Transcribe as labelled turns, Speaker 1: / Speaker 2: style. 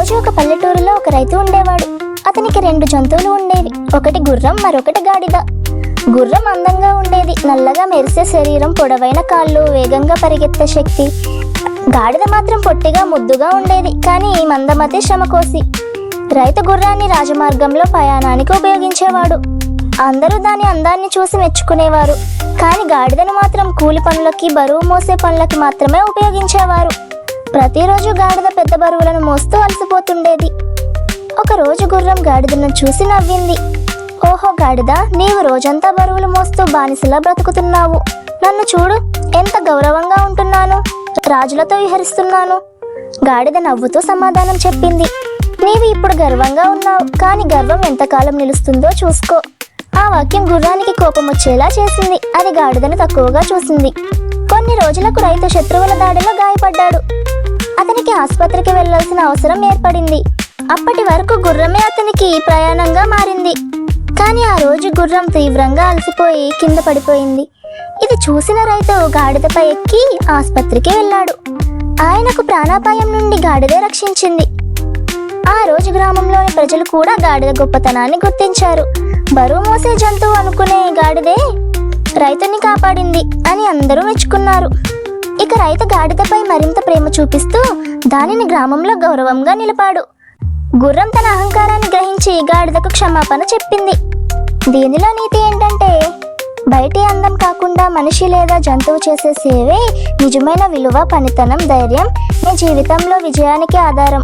Speaker 1: రోజు ఒక పల్లెటూరులో ఒక రైతు ఉండేవాడు. అతనికి రెండు జంతువులు ఉండేవి. ఒకటి గుర్రం మరొకటి గాడిద. గుర్రం అందంగా ఉండేది. నల్లగా మెరిసే శరీరం పొడవైన కాళ్ళు వేగంగా పరిగెత్తే శక్తి. గాడిద మాత్రం పొట్టిగా ముద్దుగా ఉండేది. కానీ ఈ మందమతి శ్రమకోసి రైతు గుర్రాన్ని రాజమార్గంలో ప్రయాణానికి ఉపయోగించేవాడు. అందరూ దాని అందాన్ని చూసి మెచ్చుకునేవారు. కానీ గాడిదను మాత్రం కూలి పనులకి బరువు మోసే పనులకి మాత్రమే ఉపయోగించేవారు. ప్రతిరోజు గాడిద పెద్ద బరువులను మోస్తూ అలసిపోతుండేది. ఒకరోజు గుర్రం గాడిదను చూసి నవ్వింది. ఓహో గాడిద నీవు రోజంతా బరువులు మోస్తూ బానిసలా బ్రతుకుతున్నావు. నన్ను చూడు ఎంత గౌరవంగా ఉంటున్నాను. రాజులతో విహరిస్తున్నాను. గాడిద నవ్వుతూ సమాధానం చెప్పింది. నీవు ఇప్పుడు గర్వంగా ఉన్నావు కానీ గర్వం ఎంతకాలం నిలుస్తుందో చూసుకో. ఆ వాక్యం గుర్రానికి కోపం వచ్చేలా చేసింది. అది గాడిదను తక్కువగా చూసింది. కొన్ని రోజులకు రైతు శత్రువుల దాడిలో గాయపడ్డాడు. ఆసుపత్రికి వెళ్ళాల్సిన అవసరం ఏర్పడింది. అప్పటి వరకు గుర్రమే అతనికి ప్రయాణంగా మారింది. కానీ ఆ రోజు గుర్రం తీవ్రంగా అలసిపోయి కింద పడిపోయింది. ఇది చూసిన రైతు గాడిదపై ఎక్కి ఆసుపత్రికి వెళ్ళాడు. ఆయనకు ప్రాణాపాయం నుండి గాడిదే రక్షించింది. ఆ రోజు గ్రామంలోని ప్రజలు కూడా గాడిద గొప్పతనాన్ని గుర్తించారు. బరువు మోసే జంతువు అనుకునే గాడిదే రైతుని కాపాడింది అని అందరూ మెచ్చుకున్నారు. ఇక రైతు గాడిదపై మరింత ప్రేమ చూపిస్తూ దానిని గ్రామంలో గౌరవంగా నిలిపాడు. గుర్రం తన అహంకారాన్ని గ్రహించి గాడిదకు క్షమాపణ చెప్పింది. దీనిలో నీతి ఏంటంటే బయటి అందం కాకుండా మనిషి లేదా జంతువు చేసే సేవే నిజమైన విలువ పనితనం ధైర్యం నీ జీవితంలో విజయానికి ఆధారం.